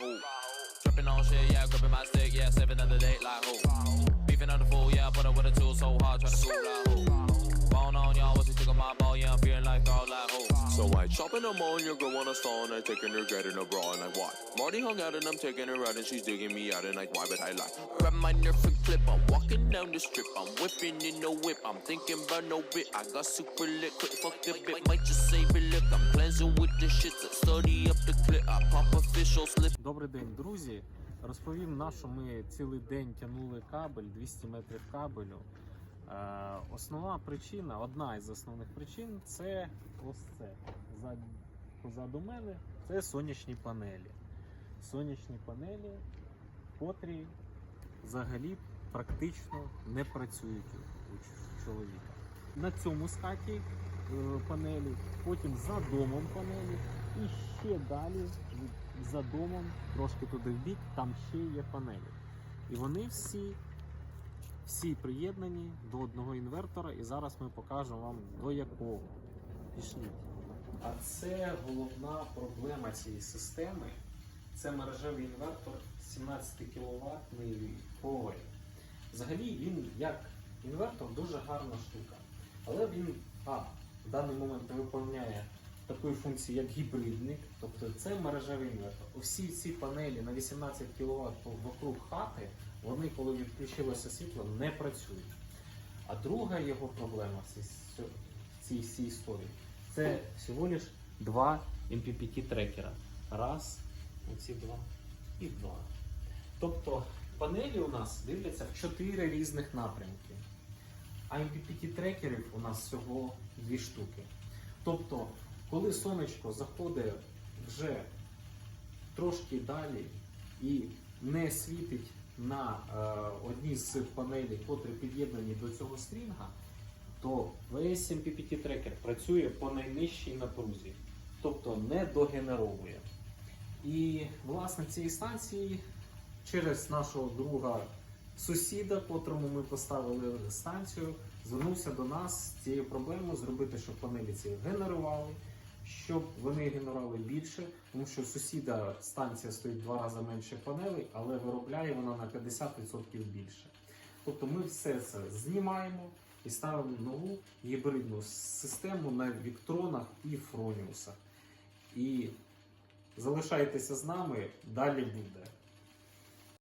who? Tripping on shit, yeah, gripping my stick, yeah, saving another date like who? Beefing on the fool, yeah, put up with a tool so hard, try to fool like who? Bone on y'all, what's he stick on my ball, yeah, I'm feeling like throw like who? So I chop in the your girl on a stone, I taking her, getting her bra, and like what? Marty hung out and I'm taking her out, and she's digging me out, and like why, but I like. Grab my nerf and clip, I'm walking down the strip, I'm whipping in the whip, I'm thinking about no bit, I got super lit, quick fuck the bit, might just save it, look, I'm cleansing with the shit, study up the clip, I pop official slip. Добрий день, друзі. Розповім на що ми цілий день тягнули кабель, 200 метрів кабелю. Е, основна причина, одна із основних причин це ось це. Позаду мене це сонячні панелі. Сонячні панелі, котрі взагалі практично не працюють у чоловіка. На цьому скаті е, панелі, потім за домом панелі, і ще далі за домом, трошки туди в бік, там ще є панелі. І вони всі, всі приєднані до одного інвертора, і зараз ми покажемо вам до якого. Пішліть. А це головна проблема цієї системи. Це мережевий інвертор 17 кВт Huawei. Взагалі він як інвертор дуже гарна штука. Але він а, в даний момент не виконує такої функції, як гібридник, тобто це мережевий інвертор. Усі ці панелі на 18 кВт вокруг хати, вони, коли відключилося світло, не працюють. А друга його проблема в цій, всій історії це всього лиш два MPPT трекера. Раз, оці два і два. Тобто панелі у нас дивляться в чотири різних напрямки. А MPPT трекерів у нас всього дві штуки. Тобто, коли сонечко заходить вже трошки далі і не світить на е, одній з панелей, котрі під'єднані до цього стрінга, то весь MPPT трекер працює по найнижчій напрузі, тобто не догенеровує. І власник цієї станції через нашого друга сусіда, котрому ми поставили станцію, звернувся до нас з цією проблемою зробити, щоб панелі ці генерували, щоб вони генерували більше, тому що сусіда станція стоїть два рази менше панелей, але виробляє вона на 50% більше. Тобто ми все це знімаємо і ставимо нову гібридну систему на віктронах і фроніусах. І залишайтеся з нами, далі буде.